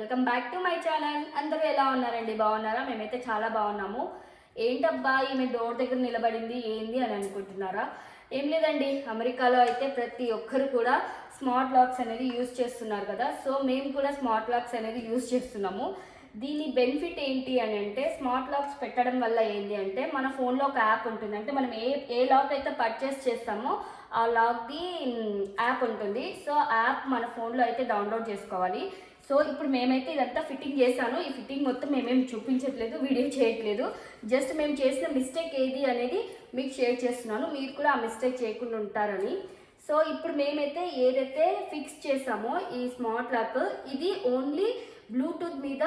Welcome back to my channel. అందరూ ఎలా ఉన్నారండి? బాగున్నారా? మేమైతే చాలా బాగున్నాము. ఏంటబ్బా ఈమె డోర్ దగ్గర నిలబడింది ఏంది అని అనుకుంటున్నారా? ఏం లేదండి. అమెరికాలో అయితే ప్రతి ఒక్కరు కూడా స్మార్ట్ లాక్స్ అనేది యూజ్ చేస్తున్నారు కదా. సో మేము కూడా స్మార్ట్ లాక్స్ అనేది యూజ్ చేస్తున్నాము. దీని బెనిఫిట్ ఏంటి అని అంటే స్మార్ట్ లాక్స్ పెట్టడం వల్ల ఏంటి అంటే మన ఫోన్లో ఒక యాప్ ఉంటుంది. అంటే మనం ఏ ఏ లాక్ అయితే పర్చేస్ చేస్తామో ఆ లాక్ది యాప్ ఉంటుంది. సో ఆ యాప్ మన ఫోన్లో అయితే డౌన్లోడ్ చేసుకోవాలి. సో ఇప్పుడు మేమైతే ఇదంతా ఫిట్టింగ్ చేశాను. ఈ ఫిట్టింగ్ మొత్తం మేమేం చూపించట్లేదు వీడియో చేయట్లేదు. జస్ట్ మేము చేసిన మిస్టేక్ ఏది అనేది మీకు షేర్ చేస్తున్నాను. మీరు కూడా ఆ మిస్టేక్ చేయకుండా ఉంటారని. సో ఇప్పుడు మేమైతే ఏదైతే ఫిక్స్ చేసామో ఈ స్మార్ట్ లాక్ ఇది ఓన్లీ బ్లూటూత్ మీద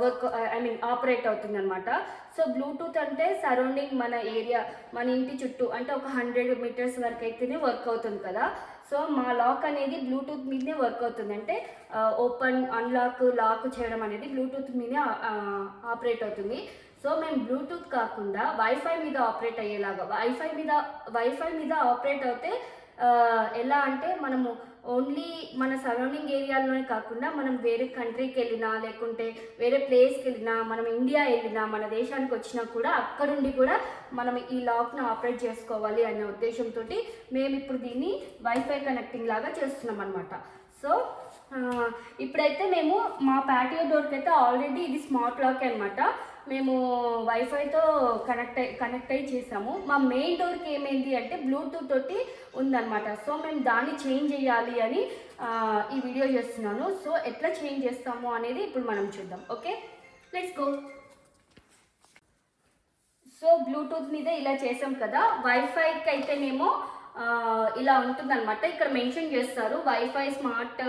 వర్క్ ఐ మీన్ ఆపరేట్ అవుతుంది అనమాట సో బ్లూటూత్ అంటే సరౌండింగ్ మన ఏరియా మన ఇంటి చుట్టూ అంటే ఒక హండ్రెడ్ మీటర్స్ వరకు అయితేనే వర్క్ అవుతుంది కదా. సో మా లాక్ అనేది బ్లూటూత్ మీదనే వర్క్ అవుతుంది. అంటే ఓపెన్ అన్లాక్ లాక్ చేయడం అనేది బ్లూటూత్ మీదే ఆపరేట్ అవుతుంది. సో మేము బ్లూటూత్ కాకుండా వైఫై మీద ఆపరేట్ అయ్యేలాగా వైఫై మీద వైఫై మీద ఆపరేట్ అవుతే ఎలా అంటే మనము ఓన్లీ మన సరౌండింగ్ ఏరియాలోనే కాకుండా మనం వేరే కంట్రీకి వెళ్ళినా లేకుంటే వేరే ప్లేస్కి వెళ్ళినా మనం ఇండియా వెళ్ళినా మన దేశానికి వచ్చినా కూడా అక్కడుండి కూడా మనం ఈ లాక్ను ఆపరేట్ చేసుకోవాలి అనే ఉద్దేశంతో మేము ఇప్పుడు దీన్ని వైఫై కనెక్టింగ్ లాగా చేస్తున్నాం అనమాట సో ఇప్పుడైతే మేము మా ప్యాటియో డోర్కి అయితే ఆల్రెడీ ఇది స్మార్ట్ లాక్ అనమాట మేము వైఫైతో కనెక్ట్ అయి కనెక్ట్ అయ్యి చేసాము. మా మెయిన్ డోర్కి ఏమైంది అంటే బ్లూటూత్ తోటి ఉందన్నమాట. సో మేము దాన్ని చేంజ్ చేయాలి అని ఈ వీడియో చేస్తున్నాను. సో ఎట్లా చేంజ్ చేస్తాము అనేది ఇప్పుడు మనం చూద్దాం. Okay let's go so Bluetooth మీద ఇలా చేసాం కదా. వైఫైకి అయితేనేమో మేము ఇలా ఉంటుందన్నమాట. ఇక్కడ మెన్షన్ చేస్తారు వైఫై స్మార్ట్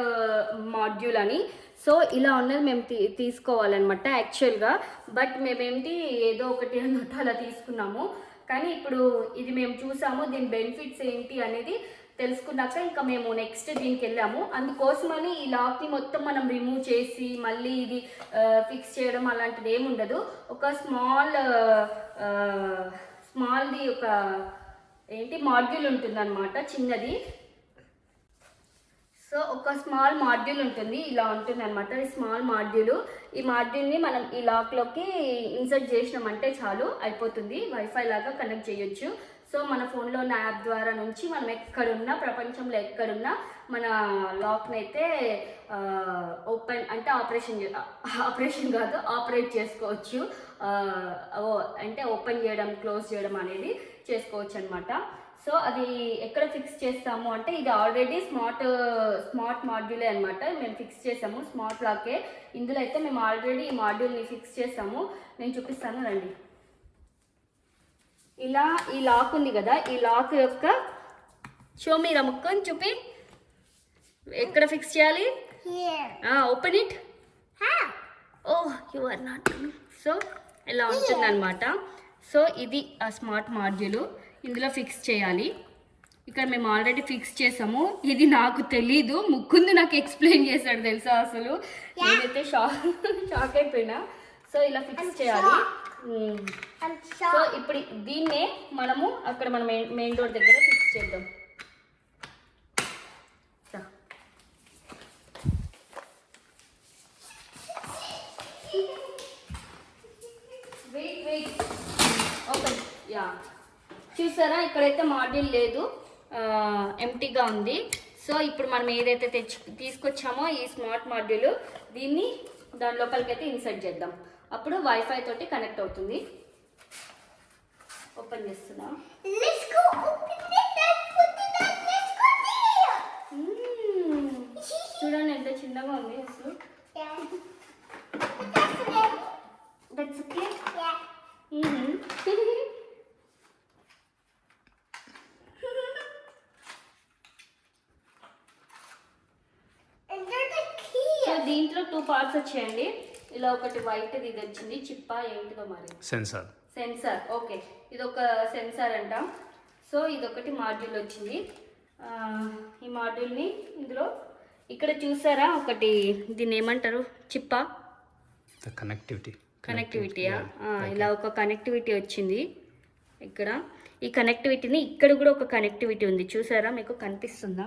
మాడ్యూల్ అని. సో ఇలా ఉన్నది మేము తీ తీసుకోవాలన్నమాట యాక్చువల్గా బట్ మేమేంటి ఏదో ఒకటి అన్నట్టు అలా తీసుకున్నాము. కానీ ఇప్పుడు ఇది మేము చూసాము దీని బెనిఫిట్స్ ఏంటి అనేది తెలుసుకున్నాక ఇంకా మేము నెక్స్ట్ దీనికి వెళ్ళాము. అందుకోసమని ఈ లాక్ని మొత్తం మనం రిమూవ్ చేసి మళ్ళీ ఇది ఫిక్స్ చేయడం అలాంటిది ఏముండదు. ఉండదు ఒక స్మాల్ స్మాల్ది ఒక ఏంటి? మాడ్యూల్ ఉంటుందన్నమాట చిన్నది. సో ఒక స్మాల్ మాడ్యూల్ ఉంటుంది ఇలా ఉంటుంది అనమాట ఈ స్మాల్ మాడ్యూల్. ఈ మాడ్యూల్ని మనం ఈ లాక్లోకి ఇన్సర్ట్ చేసినామంటే చాలు అయిపోతుంది వైఫై లాగా కనెక్ట్ చేయొచ్చు. సో మన ఫోన్లో ఉన్న యాప్ ద్వారా నుంచి మనం ఎక్కడున్నా ప్రపంచంలో ఎక్కడున్నా మన లాక్ని అయితే ఓపెన్ అంటే ఆపరేషన్ ఆపరేషన్ కాదు ఆపరేట్ చేసుకోవచ్చు. ఓ- అంటే ఓపెన్ చేయడం క్లోజ్ చేయడం అనేది చేసుకోవచ్చు అనమాట సో అది ఎక్కడ ఫిక్స్ చేస్తాము అంటే ఇది ఆల్రెడీ స్మార్ట్ స్మార్ట్ మాడ్యూలే అనమాట మేము ఫిక్స్ చేసాము స్మార్ట్ లాకే. ఇందులో అయితే మేము ఆల్రెడీ ఈ మాడ్యూల్ని ఫిక్స్ చేసాము. నేను చూపిస్తాను రండి. ఇలా ఈ లాక్ ఉంది కదా ఈ లాక్ యొక్క షో మీరు ముక్కని చూపి ఎక్కడ ఫిక్స్ చేయాలి. Open it? Oh you are not so ఇలా ఉంటుందన్నమాట. సో ఇది ఆ స్మార్ట్ మాడ్యూల్ ఇందులో ఫిక్స్ చేయాలి. ఇక్కడ మేము ఆల్రెడీ ఫిక్స్ చేసాము. ఇది నాకు తెలీదు. ముక్కుంది నాకు ఎక్స్ప్లెయిన్ చేశాడు తెలుసా అసలు. నేనైతే షాక్ షాక్ అయిపోయినా. సో ఇలా ఫిక్స్ చేయాలి. Hmm. సో ఇప్పుడు దీన్నే మనము అక్కడ మన మెయిన్ మెయిన్ డోర్ దగ్గర ఫిక్స్ చేద్దాం. వెయిట్ వెయిట్ ఓకే యా చూసారా? ఇక్కడైతే మాడ్యూల్ లేదు. ఎంటీగా ఉంది. సో ఇప్పుడు మనం ఏదైతే తెచ్చు తీసుకొచ్చామో ఈ స్మార్ట్ మాడ్యూల్ దీన్ని దాని లోపలికి అయితే ఇన్సర్ట్ చేద్దాం. అప్పుడు వైఫై తోటి కనెక్ట్ అవుతుంది. ఓపెన్ చేస్తున్నా. Hmm. చూడండి ఎంత చిన్నగా ఉంది mm-hmm. దీంట్లో టూ పార్ట్స్ వచ్చేయండి. ఇలా ఒకటి వైట్ ఇది వచ్చింది చిప్ప ఏంటిదో మరి? సెన్సార్ సెన్సార్ ఓకే ఇది ఒక సెన్సార్ అంట. సో ఇదొకటి మాడ్యూల్ వచ్చింది. ఈ మాడ్యూల్ని ఇందులో ఇక్కడ చూసారా? ఒకటి దీన్ని ఏమంటారు? చిప్ప? కనెక్టివిటీ కనెక్టివిటీయా ఇలా ఒక కనెక్టివిటీ వచ్చింది. ఇక్కడ ఈ కనెక్టివిటీని ఇక్కడ కూడా ఒక కనెక్టివిటీ ఉంది. చూసారా? మీకు కనిపిస్తుందా?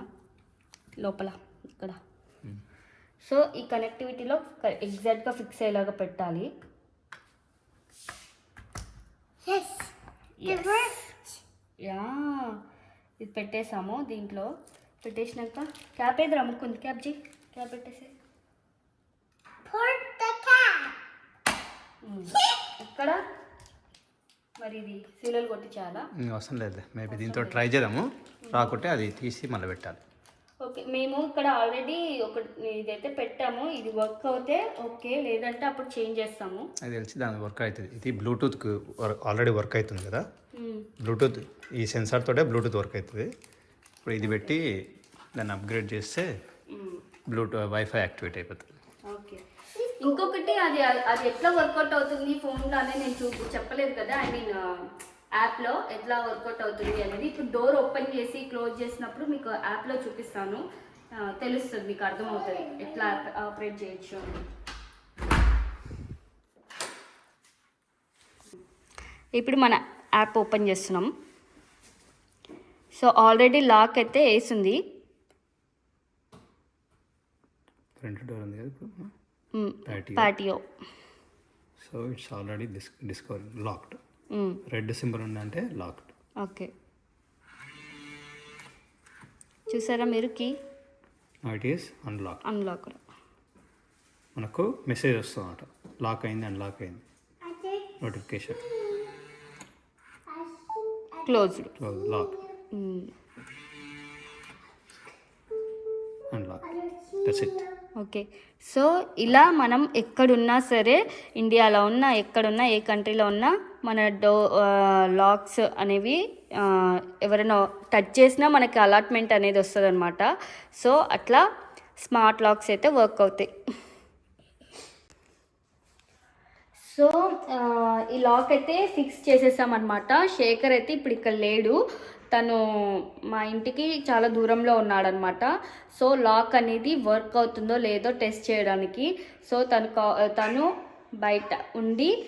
లోపల ఇక్కడ. సో ఈ కనెక్టివిటీలో ఎగ్జాక్ట్గా ఫిక్స్ అయ్యేలాగా పెట్టాలి. యా. ఇది పెట్టేసాము దీంట్లో. పెట్టేసినాక క్యాప్ ఏది రమ్ముకుంది? Cap G. క్యాప్ పెట్టేసి. ఇక్కడ మరి ఇది సీరియల్ కొట్టించాలా? ఇంకా అవసరం లేదు మేబీ దీంతో ట్రై చేద్దాము. రాకుంటే అది తీసి మళ్ళీ పెట్టాలి. ఓకే మేము ఇక్కడ ఆల్రెడీ ఒక ఇదైతే పెట్టాము ఇది వర్క్ అవుతే ఓకే లేదంటే అప్పుడు చేంజ్ చేస్తాము. అది తెలిసి దాని వర్క్ అవుతుంది. ఇది బ్లూటూత్కి ఆల్రెడీ వర్క్ అవుతుంది కదా? బ్లూటూత్ ఈ సెన్సార్ తోటే బ్లూటూత్ వర్క్ అవుతుంది. ఇప్పుడు ఇది పెట్టి దాన్ని అప్గ్రేడ్ చేస్తే బ్లూటూత్ వైఫై యాక్టివేట్ అయిపోతుంది. ఓకే. ఇంకొకటి అది అది ఎట్లా వర్కౌట్ అవుతుంది ఫోన్లో అనేది నేను చూ చెప్పలేదు కదా ఐ మీన్ యాప్లో ఎట్లా వర్కౌట్ అవుతుంది అనేది ఇప్పుడు డోర్ ఓపెన్ చేసి క్లోజ్ చేసినప్పుడు మీకు యాప్లో చూపిస్తాను. తెలుస్తుంది మీకు అర్థమవుతుంది ఎట్లా ఆపరేట్ చేయొచ్చు ఇప్పుడు మన యాప్ ఓపెన్ చేస్తున్నాం. సో ఆల్రెడీ లాక్ అయితే వేసింది. Patio so it's already dis discover locked. Red symbol ఉందంటే లాక్డ్. ఓకే. చూసారా మీరు key? It is unlock unlock మనకు మెసేజ్ వస్తుందన్నమాట లాక్ అయింది అన్లాక్ అయింది. Notification. Closed lock unlock that's it okay. So ఇలా మనం ఎక్కడున్నా సరే ఇండియాలో ఉన్నా ఎక్కడున్నా ఏ కంట్రీలో ఉన్నా మన డో లాక్స్ అనేవి ఎవరైనా టచ్ చేసినా మనకి అలాట్మెంట్ అనేది వస్తుంది అనమాట సో అట్లా స్మార్ట్ లాక్స్ అయితే వర్క్ అవుతాయి. సో ఈ లాక్ అయితే ఫిక్స్ చేసేసామన్నమాట. శేఖర్ అయితే ఇప్పుడు ఇక్కడ లేడు. తను మా ఇంటికి చాలా దూరంలో ఉన్నాడనమాట సో లాక్ అనేది వర్క్ అవుతుందో లేదో టెస్ట్ చేయడానికి. సో తను కా- తను బయట ఉండి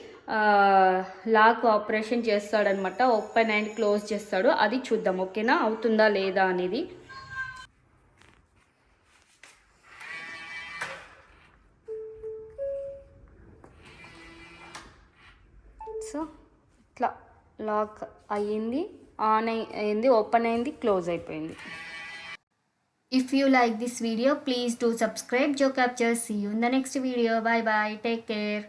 లాక్ ఆపరేషన్ చేస్తాడనమాట. ఓపెన్ అండ్ క్లోజ్ చేస్తాడు. అది చూద్దాం ఓకేనా? అవుతుందా లేదా అనేది. సో ఇట్లా లాక్ అయ్యింది ఆన్ అయింది ఓపెన్ అయింది క్లోజ్ అయిపోయింది. If you like this video please do subscribe Joe capture see you in the next video bye bye take care